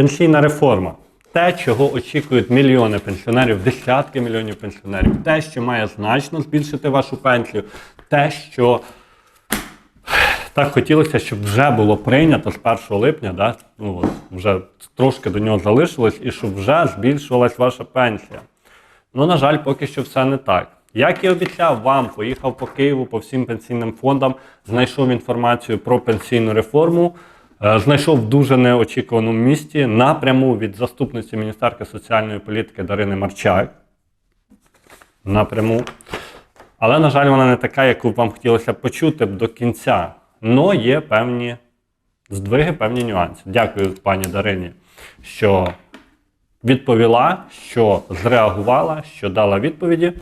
Пенсійна реформа. Те, чого очікують мільйони пенсіонерів, десятки мільйонів пенсіонерів, те, що має значно збільшити вашу пенсію, те, що так хотілося, щоб вже було прийнято з 1 липня, да? ну, вже трошки до нього залишилось, і щоб вже збільшувалась ваша пенсія. Ну, на жаль, поки що все не так. Як і обіцяв вам, поїхав по Києву по всім пенсійним фондам, знайшов інформацію про пенсійну реформу, знайшов в дуже неочікуваному місті напряму від заступниці міністерки соціальної політики Дарини Марчак. Напряму. Але, на жаль, вона не така, яку б вам хотілося почути б до кінця. Но є певні здвиги, певні нюанси. Дякую пані Дарині, що відповіла, що зреагувала, що дала відповіді.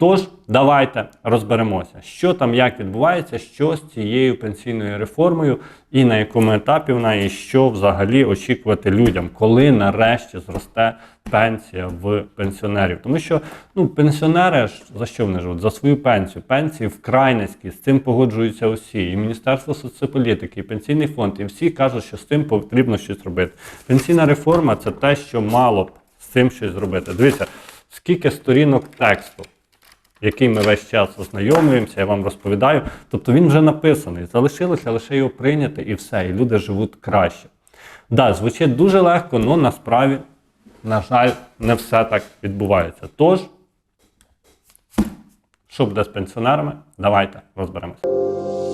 Тож, давайте розберемося, що там як відбувається, що з цією пенсійною реформою, і на якому етапі вона, і що взагалі очікувати людям, коли нарешті зросте пенсія в пенсіонерів. Тому що ну, пенсіонери за що вони живуть? За свою пенсію. Пенсії вкрай низькі, з цим погоджуються усі. І Міністерство соцполітики, і пенсійний фонд, і всі кажуть, що з цим потрібно щось робити. Пенсійна реформа це те, що мало б з цим щось зробити. Дивіться, скільки сторінок тексту який ми весь час ознайомлюємося, я вам розповідаю. Тобто він вже написаний. Залишилося лише його прийняти і все, і люди живуть краще. Да, звучить дуже легко, але насправді, на жаль, не все так відбувається. Тож, що буде з пенсіонерами, давайте розберемося.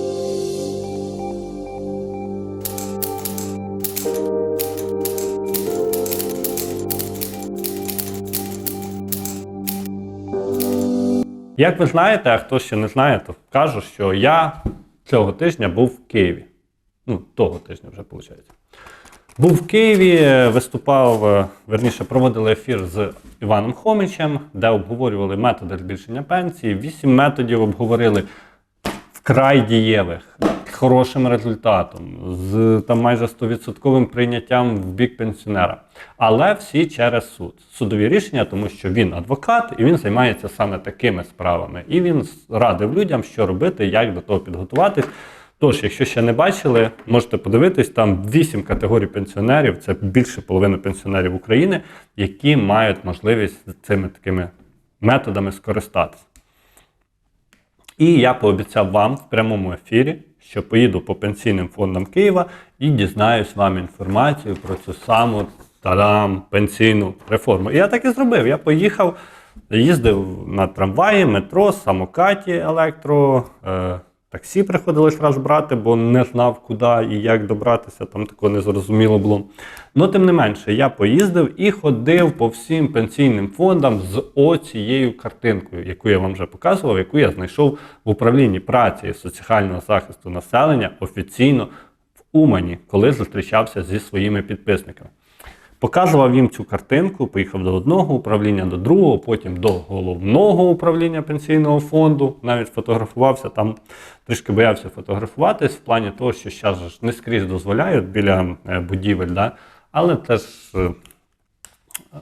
Як ви знаєте, а хто ще не знає, то кажу, що я цього тижня був в Києві. Ну, того тижня вже виходить. Був в Києві, е, виступав, е, верніше, проводили ефір з Іваном Хомичем, де обговорювали методи збільшення пенсії. Вісім методів обговорили вкрай дієвих, хорошим результатом, з там майже 100% прийняттям в бік пенсіонера. Але всі через суд. Судові рішення, тому що він адвокат і він займається саме такими справами. І він радив людям, що робити, як до того підготуватись. Тож, якщо ще не бачили, можете подивитись, там вісім категорій пенсіонерів, це більше половини пенсіонерів України, які мають можливість цими такими методами скористатися. І я пообіцяв вам в прямому ефірі, що поїду по пенсійним фондам Києва і дізнаюсь вам інформацію про цю саму тарам пенсійну реформу. І я так і зробив. Я поїхав, їздив на трамваї, метро, самокаті електро. Е, Таксі приходилось раз брати, бо не знав, куди і як добратися, там такого незрозуміло було. Ну, тим не менше, я поїздив і ходив по всім пенсійним фондам з оцією картинкою, яку я вам вже показував, яку я знайшов в управлінні праці і соціального захисту населення офіційно в Умані, коли зустрічався зі своїми підписниками. Показував їм цю картинку, поїхав до одного управління, до другого, потім до головного управління пенсійного фонду. Навіть фотографувався там, трішки боявся фотографуватись в плані того, що зараз не скрізь дозволяють біля е, будівель, да? але це ж е,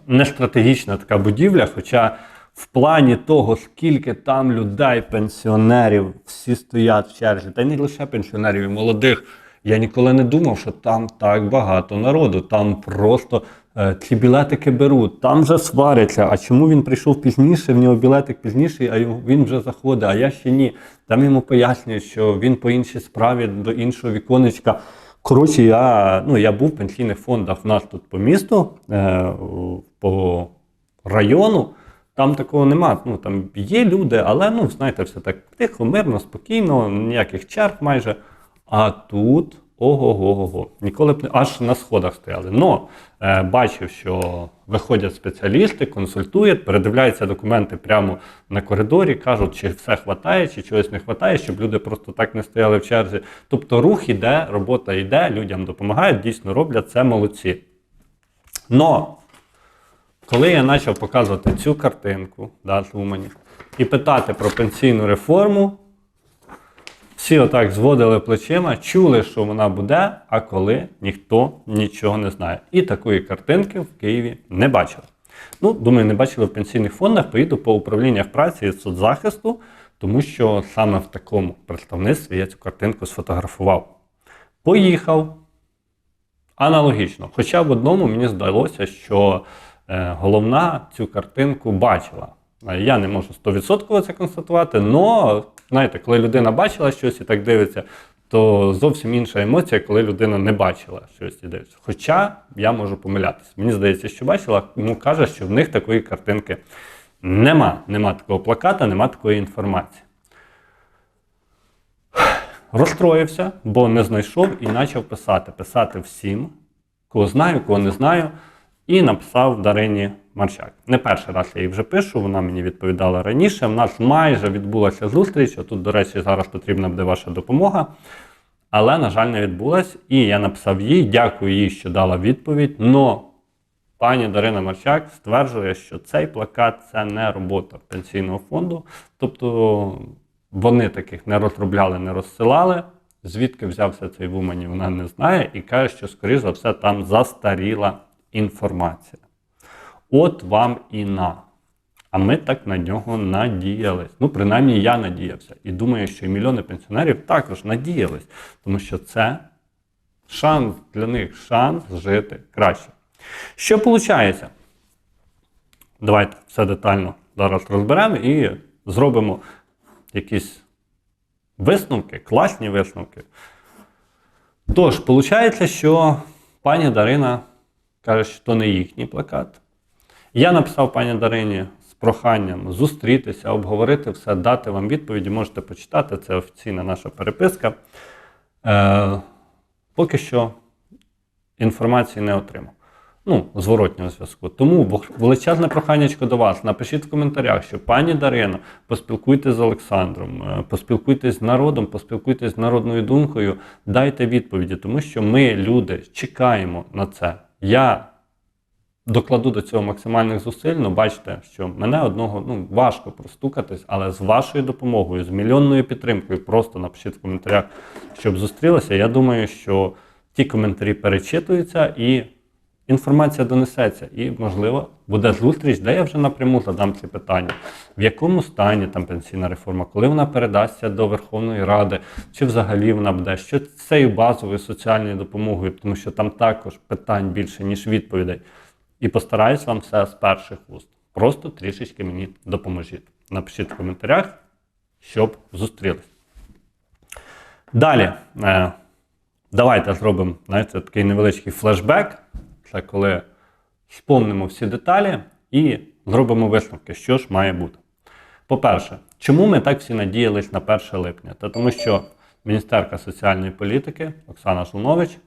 не стратегічна така будівля. Хоча в плані того, скільки там людей, пенсіонерів, всі стоять в черзі, та й не лише пенсіонерів і молодих. Я ніколи не думав, що там так багато народу. Там просто е, ці білетики беруть, там вже сваряться. А чому він прийшов пізніше? В нього білетик пізніше, а він вже заходить, а я ще ні. Там йому пояснюють, що він по іншій справі до іншого віконечка. Коротше, я, ну, я був в пенсійних фондах в нас тут по місту, е, по району. Там такого нема. Ну там є люди, але ну знаєте, все так тихо, мирно, спокійно, ніяких черг майже. А тут ого-го-го. Ніколи б не аж на сходах стояли. Но е, бачив, що виходять спеціалісти, консультують, передивляються документи прямо на коридорі, кажуть, чи все хватає, чи чогось не вистачає, щоб люди просто так не стояли в черзі. Тобто рух іде, робота йде, людям допомагають, дійсно роблять це молодці. Но коли я почав показувати цю картинку да, з і питати про пенсійну реформу, всі отак зводили плечима, чули, що вона буде, а коли ніхто нічого не знає. І такої картинки в Києві не бачили. Ну, думаю, не бачили в пенсійних фондах, поїду по управліннях праці і соцзахисту, тому що саме в такому представництві я цю картинку сфотографував. Поїхав. Аналогічно. Хоча в одному мені здалося, що е, головна цю картинку бачила. Я не можу 100% це констатувати, але знаєте, коли людина бачила щось і так дивиться, то зовсім інша емоція, коли людина не бачила щось і дивиться. Хоча я можу помилятися. Мені здається, що бачила, йому каже, що в них такої картинки нема. Нема такого плаката, нема такої інформації. Розстроївся, бо не знайшов і почав писати. Писати всім, кого знаю, кого не знаю, і написав Дарині Марчак. Не перший раз я їй вже пишу, вона мені відповідала раніше. У нас майже відбулася зустріч. Тут, до речі, зараз потрібна буде ваша допомога. Але, на жаль, не відбулась. І я написав їй, дякую їй, що дала відповідь. Но пані Дарина Марчак стверджує, що цей плакат це не робота пенсійного фонду. Тобто вони таких не розробляли, не розсилали. Звідки взявся цей в Умані, вона не знає і каже, що, скоріш за все, там застаріла інформація. От вам і на. А ми так на нього надіялись. Ну, принаймні, я надіявся. І думаю, що і мільйони пенсіонерів також надіялись, тому що це шанс для них, шанс жити краще. Що виходить? Давайте все детально зараз розберемо і зробимо якісь висновки, класні висновки. Тож, виходить, що пані Дарина каже, що то не їхній плакат. Я написав пані Дарині з проханням зустрітися, обговорити все, дати вам відповіді. Можете почитати, це офіційна наша переписка. Е, поки що інформації не отримав. Ну, зворотнього зв'язку. Тому величезне проханнячко до вас. Напишіть в коментарях, що пані Дарино, поспілкуйтесь з Олександром, е, поспілкуйтесь з народом, поспілкуйтесь з народною думкою, дайте відповіді, тому що ми, люди, чекаємо на це. Я докладу до цього максимальних зусиль, ну бачите, що мене одного ну, важко простукатись, але з вашою допомогою, з мільйонною підтримкою, просто напишіть в коментарях, щоб зустрілися. Я думаю, що ті коментарі перечитуються і інформація донесеться. І, можливо, буде зустріч, де я вже напряму задам ці питання. В якому стані там пенсійна реформа, коли вона передасться до Верховної Ради, чи взагалі вона буде, що з цією базовою соціальною допомогою, тому що там також питань більше, ніж відповідей. І постараюсь вам все з перших уст. Просто трішечки мені допоможіть. Напишіть в коментарях, щоб зустрілись. Далі, е, давайте зробимо знаєте, такий невеличкий флешбек. Це коли спомнимо всі деталі і зробимо висновки, що ж має бути. По-перше, чому ми так всі надіялись на 1 липня? Та тому що міністерка соціальної політики Оксана Жулнович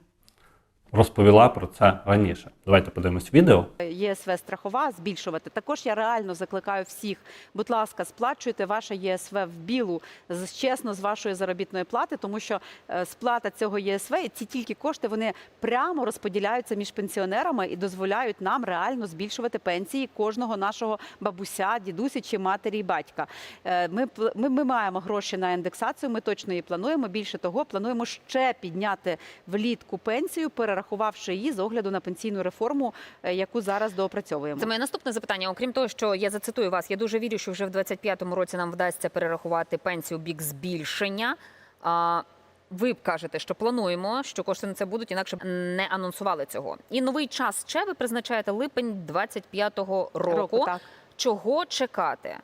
розповіла про це раніше. Давайте подивимось відео. ЄСВ страхова збільшувати. Також я реально закликаю всіх, будь ласка, сплачуйте ваше ЄСВ в білу з чесно з вашої заробітної плати, тому що е, сплата цього ЄСВ і ці тільки кошти вони прямо розподіляються між пенсіонерами і дозволяють нам реально збільшувати пенсії кожного нашого бабуся, дідусі чи матері і батька. Е, Ми, ми, ми маємо гроші на індексацію. Ми точно її плануємо. Більше того, плануємо ще підняти влітку пенсію, перерахувавши її з огляду на пенсійну реформу, е, яку зараз доопрацьовуємо. Це моє наступне запитання. Окрім того, що я зацитую вас, я дуже вірю, що вже в 25-му році нам вдасться перерахувати пенсію бік збільшення. А, ви б кажете, що плануємо, що кошти на це будуть, інакше б не анонсували цього. І новий час ще ви призначаєте липень 25-го року. Року, так. Чого чекати?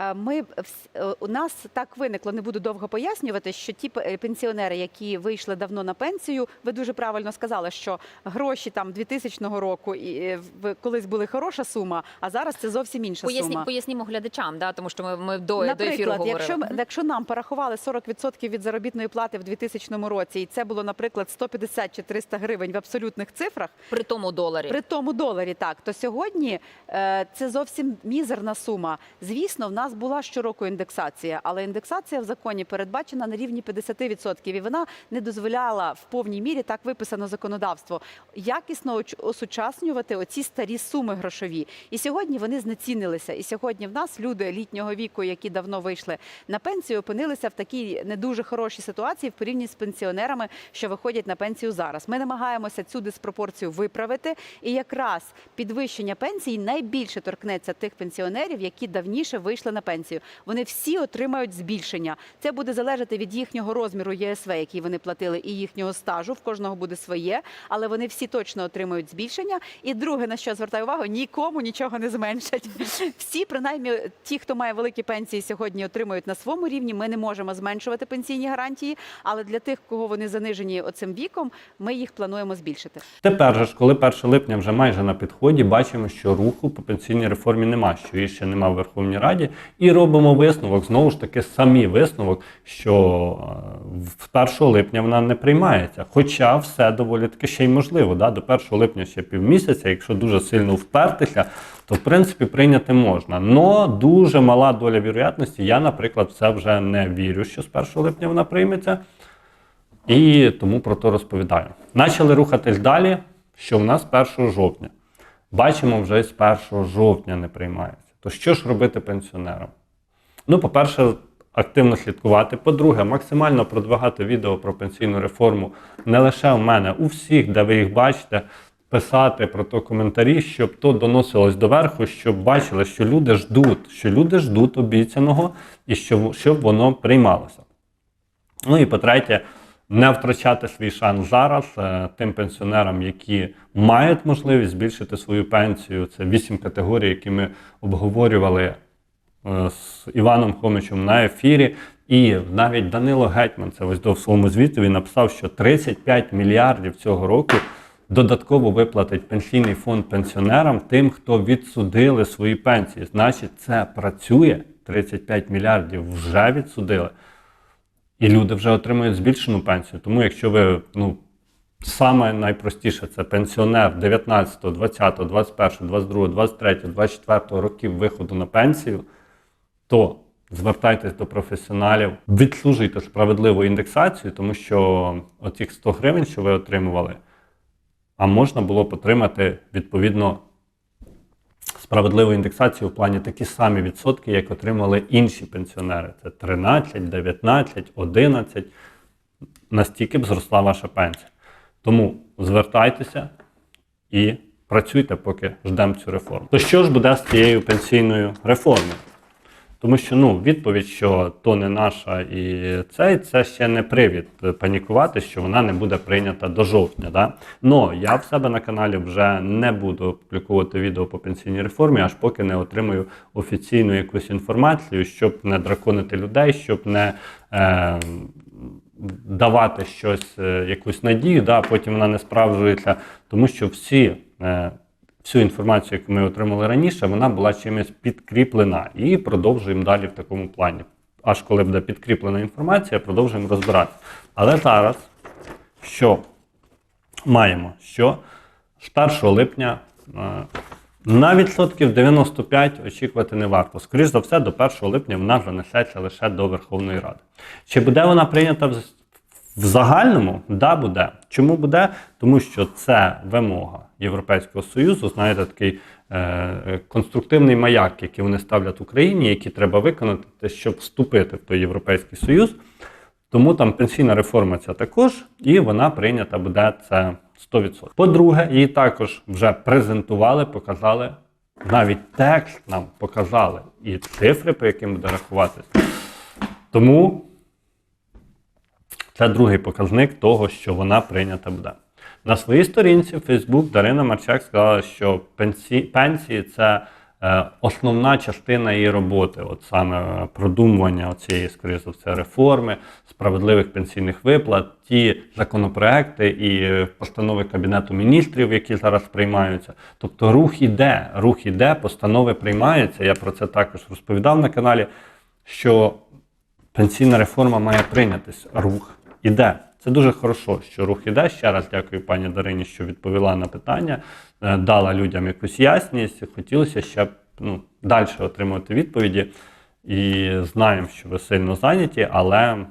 Е, Ми е, у нас так виникло, не буду довго пояснювати, що ті пенсіонери, які вийшли давно на пенсію, ви дуже правильно сказали, що гроші там 2000 року і е, колись були хороша сума, а зараз це зовсім інша Поясні, сума. пояснімо глядачам, да, тому що ми, ми до, до ефіру говорили. якщо, якщо нам порахували 40% від заробітної плати в 2000 році, і це було, наприклад, 150 чи 300 гривень в абсолютних цифрах, при тому доларі. при тому доларі, так то сьогодні це зовсім мізерна сума. Звісно, в нас була щороку індексація, але індексація в законі передбачена на рівні 50%, і вона не дозволяла в повній мірі так виписано законодавство якісно осучаснювати оці старі суми грошові. І сьогодні вони знецінилися. І сьогодні в нас люди літнього віку, які давно вийшли на пенсію, опинилися в такій не дуже хорошій ситуації в порівнянні з пенсіонерами, що виходять на пенсію зараз. Ми намагаємося цю диспропорцію виправити, і якраз підвищення пенсій найбільше торкнеться тих пенсіонерів, які давніше вийшли вийшли на пенсію, вони всі отримають збільшення. Це буде залежати від їхнього розміру ЄСВ, який вони платили, і їхнього стажу. В кожного буде своє, але вони всі точно отримають збільшення. І друге, на що звертаю увагу, нікому нічого не зменшать. Всі, принаймні, ті, хто має великі пенсії, сьогодні отримують на своєму рівні. Ми не можемо зменшувати пенсійні гарантії, але для тих, кого вони занижені оцим віком, ми їх плануємо збільшити. Тепер же ж, коли 1 липня вже майже на підході, бачимо, що руху по пенсійній реформі нема, що її ще нема в Верховній Раді, і робимо висновок, знову ж таки, самі висновок, що е, в 1 липня вона не приймається. Хоча все доволі таки ще й можливо. Да? До 1 липня ще півмісяця, якщо дуже сильно впертися, то в принципі прийняти можна. Но дуже мала доля вірогідності. Я, наприклад, в це вже не вірю, що з 1 липня вона прийметься. І тому про то розповідаю. Почали рухатись далі, що в нас 1 жовтня. Бачимо, вже з 1 жовтня не приймається. То що ж робити пенсіонерам? Ну, по-перше, активно слідкувати. По-друге, максимально продвигати відео про пенсійну реформу не лише в мене, у всіх, де ви їх бачите, писати про то коментарі, щоб то доносилось до верху, щоб бачили, що люди ждуть, що люди ждуть обіцяного і що, щоб воно приймалося. Ну і по-третє, не втрачати свій шанс зараз е, тим пенсіонерам, які мають можливість збільшити свою пенсію. Це вісім категорій, які ми обговорювали е, з Іваном Хомичем на ефірі. І навіть Данило Гетьман це ось до своєму звітові написав, що 35 мільярдів цього року додатково виплатить пенсійний фонд пенсіонерам тим, хто відсудили свої пенсії. Значить, це працює. 35 мільярдів вже відсудили. І люди вже отримують збільшену пенсію. Тому якщо ви, ну, саме найпростіше це пенсіонер 19, 20, 21, 22, 23, 24 років виходу на пенсію, то звертайтесь до професіоналів, відслужуйте справедливу індексацію, тому що оцих 100 гривень, що ви отримували, а можна було б отримати відповідно справедливу індексацію в плані такі самі відсотки, як отримали інші пенсіонери. Це 13, 19, 11. Настільки б зросла ваша пенсія. Тому звертайтеся і працюйте, поки ждемо цю реформу. То що ж буде з цією пенсійною реформою? Тому що ну, відповідь, що то не наша і цей, це ще не привід панікувати, що вона не буде прийнята до жовтня. Да? Но я в себе на каналі вже не буду публікувати відео по пенсійній реформі, аж поки не отримаю офіційну якусь інформацію, щоб не драконити людей, щоб не е, давати щось, е, якусь надію, да, потім вона не справджується, тому що всі. Е, всю інформацію, яку ми отримали раніше, вона була чимось підкріплена. І продовжуємо далі в такому плані. Аж коли буде підкріплена інформація, продовжуємо розбирати. Але зараз що маємо? Що з 1 липня е, на відсотків 95 очікувати не варто. Скоріше за все, до 1 липня вона занесеться лише до Верховної Ради. Чи буде вона прийнята в в загальному да буде. Чому буде? Тому що це вимога Європейського Союзу, знаєте, такий е, конструктивний маяк, який вони ставлять Україні, який треба виконати, щоб вступити в той Європейський Союз. Тому там пенсійна реформа ця також, і вона прийнята буде це 100%. По-друге, її також вже презентували, показали. Навіть текст нам показали і цифри, по яким буде рахуватися. Тому це другий показник того, що вона прийнята буде. На своїй сторінці в Facebook Дарина Марчак сказала, що пенсії, пенсії це е, основна частина її роботи, от саме продумування цієї, скоріше все, реформи, справедливих пенсійних виплат, ті законопроекти і постанови Кабінету міністрів, які зараз приймаються. Тобто рух іде, рух іде, постанови приймаються. Я про це також розповідав на каналі. Що пенсійна реформа має прийнятись, рух іде. Це дуже хорошо, що рух іде. Ще раз дякую пані Дарині, що відповіла на питання, е, дала людям якусь ясність. Хотілося ще ну, далі отримувати відповіді. І знаємо, що ви сильно зайняті, але